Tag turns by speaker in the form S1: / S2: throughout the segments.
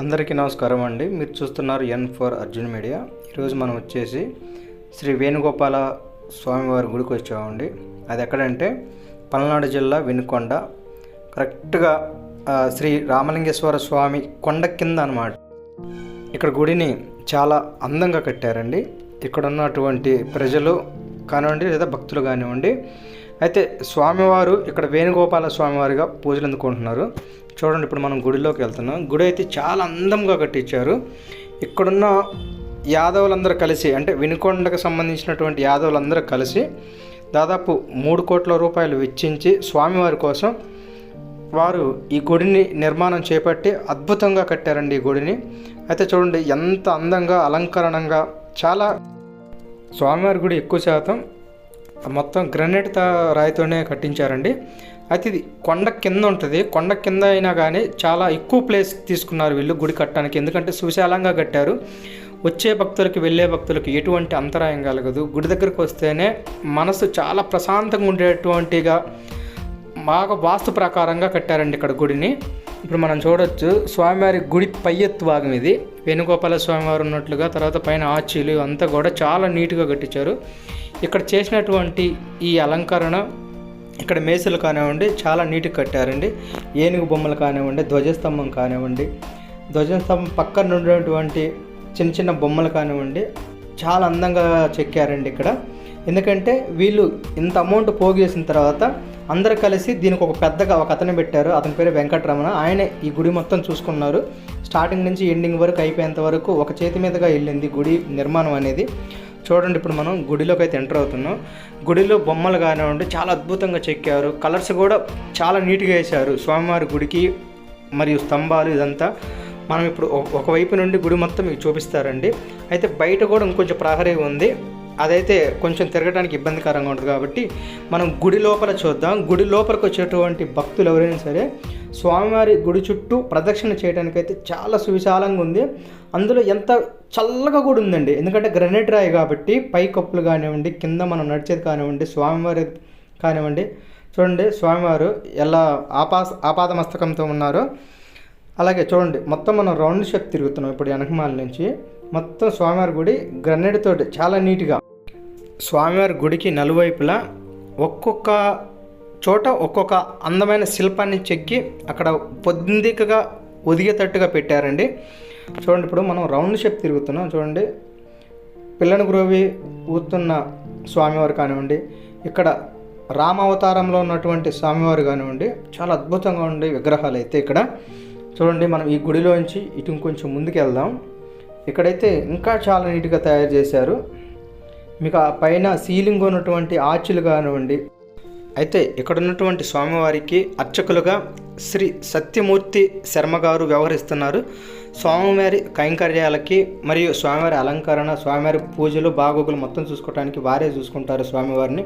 S1: అందరికీ నమస్కారం అండి. మీరు చూస్తున్నారు ఎన్ ఫోర్ అర్జున్ మీడియా. ఈరోజు మనం వచ్చేసి శ్రీ వేణుగోపాల స్వామివారి గుడికి వచ్చామండి. అది ఎక్కడంటే పల్నాడు జిల్లా వెనుకొండ. కరెక్ట్గా శ్రీ రామలింగేశ్వర స్వామి కొండ కింద అనమాట ఇక్కడ గుడిని చాలా అందంగా కట్టారండి. ఇక్కడ ఉన్నటువంటి ప్రజలు కానివ్వండి లేదా భక్తులు కానివ్వండి అయితే స్వామివారు ఇక్కడ వేణుగోపాల స్వామివారిగా పూజలు అందుకుంటున్నారు చూడండి ఇప్పుడు మనం గుడిలోకి వెళ్తున్నాం. గుడి అయితే చాలా అందంగా కట్టించారు. ఇక్కడున్న యాదవులందరూ కలిసి అంటే వినుకొండకు సంబంధించినటువంటి యాదవులందరూ కలిసి దాదాపు మూడు కోట్ల రూపాయలు వెచ్చించి స్వామివారి కోసం వారు ఈ గుడిని నిర్మాణం చేపట్టి అద్భుతంగా కట్టారండి ఈ గుడిని. అయితే చూడండి ఎంత అందంగా అలంకరణంగా చాలా స్వామివారి గుడి ఎక్కువ శాతం మొత్తం గ్రనైట్ రాయితోనే కట్టించారండి. అయితే ఇది కొండ కింద ఉంటుంది. కొండ కింద అయినా కానీ చాలా ఎక్కువ ప్లేస్ తీసుకున్నారు వీళ్ళు గుడి కట్టడానికి. ఎందుకంటే సుశాలంగా కట్టారు. వచ్చే భక్తులకి వెళ్ళే భక్తులకి ఎటువంటి అంతరాయం కలగదు. గుడి దగ్గరకు వస్తేనే మనసు చాలా ప్రశాంతంగా ఉండేటువంటిగా బాగా వాస్తు ప్రకారంగా కట్టారండి ఇక్కడ గుడిని. ఇప్పుడు మనం చూడొచ్చు. స్వామివారి గుడి పై ఎత్తు భాగం ఇది. వేణుగోపాల స్వామివారు ఉన్నట్లుగా తర్వాత పైన ఆచీలు అంతా కూడా చాలా నీట్గా కట్టించారు. ఇక్కడ చేసినటువంటి ఈ అలంకరణ ఇక్కడ మేసులు కానివ్వండి చాలా నీట్గా కట్టారండి. ఏనుగు బొమ్మలు కానివ్వండి ధ్వజస్తంభం కానివ్వండి ధ్వజస్తంభం పక్కన ఉండేటువంటి చిన్న చిన్న బొమ్మలు కానివ్వండి చాలా అందంగా చెక్కారండి ఇక్కడ. ఎందుకంటే వీళ్ళు ఇంత అమౌంట్ పోగేసిన తర్వాత అందరు కలిసి దీనికి ఒక పెద్దగా ఒక అతను పెట్టారు. అతని పేరు వెంకటరమణ. ఆయనే ఈ గుడి మొత్తం చూసుకున్నారు. స్టార్టింగ్ నుంచి ఎండింగ్ వరకు అయిపోయేంత వరకు ఒక చేతి మీదుగా వెళ్ళింది గుడి నిర్మాణం అనేది. చూడండి ఇప్పుడు మనం గుడిలోకి అయితే ఎంటర్ అవుతున్నాం. గుడిలో బొమ్మలు కానివ్వండి చాలా అద్భుతంగా చెక్కారు. కలర్స్ కూడా చాలా నీట్గా వేశారు. స్వామివారి గుడికి మరియు స్తంభాలు ఇదంతా. మనం ఇప్పుడు ఒక- ఒకవైపు నుండి గుడి మొత్తం మీకు చూపిస్తారండి. అయితే బయట కూడా ఇంకొంచెం ప్రహరీ ఉంది. అదైతే కొంచెం తిరగడానికి ఇబ్బందికరంగా ఉంటుంది కాబట్టి మనం గుడి లోపల చూద్దాం. గుడి లోపలికి వచ్చేటువంటి భక్తులు ఎవరైనా సరే స్వామివారి గుడి చుట్టూ ప్రదక్షిణ చేయడానికి అయితే చాలా సువిశాలంగా ఉంది. అందులో ఎంత చల్లగా కూడా ఉందండి. ఎందుకంటే గ్రనైట్ రాయి కాబట్టి పై కప్పులు కానివ్వండి కింద మనం నడిచేది కానివ్వండి స్వామివారి కానివ్వండి. చూడండి స్వామివారు ఎలా ఆపాస ఆపాద మస్తకంతో ఉన్నారో. అలాగే చూడండి మొత్తం మనం రౌండ్ షేప్ తిరుగుతున్నాం ఇప్పుడు వెనకమాల నుంచి. మొత్తం స్వామివారి గుడి గ్రనేడ్ తోటి చాలా నీట్గా. స్వామివారి గుడికి నలువైపులా ఒక్కొక్క చోట ఒక్కొక్క అందమైన శిల్పాన్ని చెక్కి అక్కడ పొద్దుందికగా ఒదిగేటట్టుగా పెట్టారండి. చూడండి ఇప్పుడు మనం రౌండ్ షేప్ తిరుగుతున్నాం. చూడండి పిల్లని గురువి ఊతున్న స్వామివారు కానివ్వండి ఇక్కడ రామావతారంలో ఉన్నటువంటి స్వామివారు కానివ్వండి చాలా అద్భుతంగా ఉండే విగ్రహాలు అయితే ఇక్కడ. చూడండి మనం ఈ గుడిలోంచి ఇటు ఇంకొంచెం ముందుకు వెళ్దాం ఇక్కడైతే ఇంకా చాలా నీట్గా తయారు చేశారు. మీకు ఆ పైన సీలింగ్ ఉన్నటువంటి ఆర్చులు కానివ్వండి అయితే ఇక్కడ ఉన్నటువంటి స్వామివారికి అర్చకులుగా శ్రీ సత్యమూర్తి శర్మ గారు వ్యవహరిస్తున్నారు. స్వామివారి కైంకర్యాలకి మరియు స్వామివారి అలంకరణ స్వామివారి పూజలు బాగోగులు మొత్తం చూసుకోవడానికి వారే చూసుకుంటారు స్వామివారిని.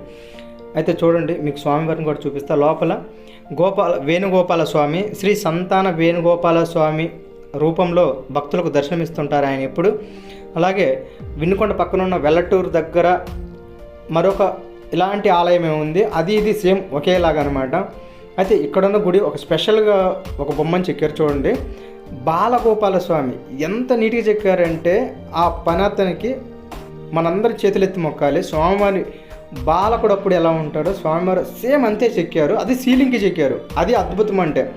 S1: అయితే చూడండి మీకు స్వామివారిని కూడా చూపిస్తా. లోపల గోపాల వేణుగోపాల స్వామి శ్రీ సంతాన వేణుగోపాల స్వామి రూపంలో భక్తులకు దర్శనమిస్తుంటారు ఆయన ఎప్పుడు. అలాగే వినుకొండ పక్కనున్న వెల్లటూరు దగ్గర మరొక ఇలాంటి ఆలయమే ఉంది అది ఇది సేమ్ ఒకేలాగా అనమాట అయితే ఇక్కడున్న గుడి ఒక స్పెషల్గా ఒక బొమ్మని చెక్కారు చూడండి. బాలగోపాల స్వామి ఎంత నీట్గా చెక్కారంటే ఆ పని అతనికి మనందరి చేతులెత్తి మొక్కాలి. స్వామివారి బాలకుడు అప్పుడు ఎలా ఉంటాడో స్వామివారు సేమ్ అంతే చెక్కారు. అది సీలింగ్కి చెక్కారు. అది అద్భుతం అంటే.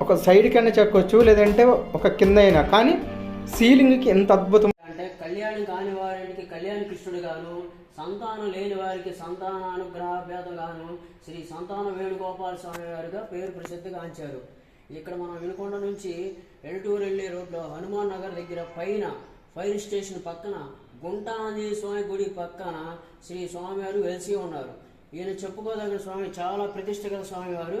S1: ఒక సైడ్ కన్నా చెక్కొచ్చు లేదంటే ఒక కింద అయినా కానీ సీలింగ్కి ఎంత అద్భుతం
S2: అంటే కళ్యాణం కాని వారికి కళ్యాణ కృష్ణుడు గాను సంతానం లేని వారికి సంతాన అనుగ్రహభేదం శ్రీ సంతాన వేణుగోపాల స్వామి వారిగా పేరు ప్రసిద్ధిగాంచారు ఇక్కడ మనం వినుకొండ నుంచి ఎల్టూరు వెళ్ళే రోడ్లో హనుమాన్ నగర్ దగ్గర పైన ఫైర్ స్టేషన్ పక్కన గుంట ఆంజనేయ స్వామి గుడి పక్కన శ్రీ స్వామివారు వెలిసి ఉన్నారు. ఈయన చెప్పుకోదగిన స్వామి చాలా ప్రతిష్ట గల స్వామివారు.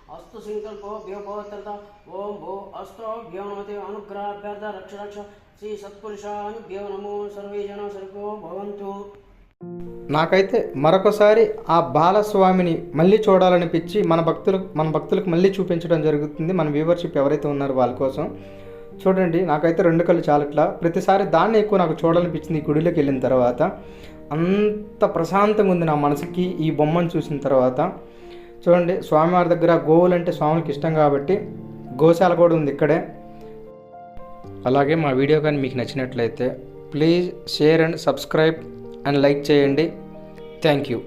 S2: అనుగ్రహ శ్రీ అస్తు సంకల్పో వ్యోపవత్రత ఓం భో అస్తో వ్యోమతి అనుగ్రహాభ్యర్థ రక్ష రక్ష శ్రీ సత్పురుషానుభ్యో నమో సర్వే జన సర్వో భవంతు
S1: నాకైతే మరొకసారి ఆ బాలస్వామిని మళ్ళీ చూడాలనిపించి మన భక్తులకు మన భక్తులకు మళ్ళీ చూపించడం జరుగుతుంది మన వ్యూవర్షిప్ ఎవరైతే ఉన్నారో వాళ్ళ కోసం. చూడండి నాకైతే రెండు కళ్ళు చాలట్లా. ప్రతిసారి దాన్ని ఎక్కువ నాకు చూడాలనిపించింది ఈ గుడిలోకి వెళ్ళిన తర్వాత. అంత ప్రశాంతంగా ఉంది నా మనసుకి ఈ బొమ్మను చూసిన తర్వాత. చూడండి స్వామివారి దగ్గర గోవులు అంటే స్వాములకి ఇష్టం కాబట్టి గోశాల కూడా ఉంది ఇక్కడే. అలాగే మా వీడియో కానీ మీకు నచ్చినట్లయితే please share and subscribe and like చేయండి. Thank you.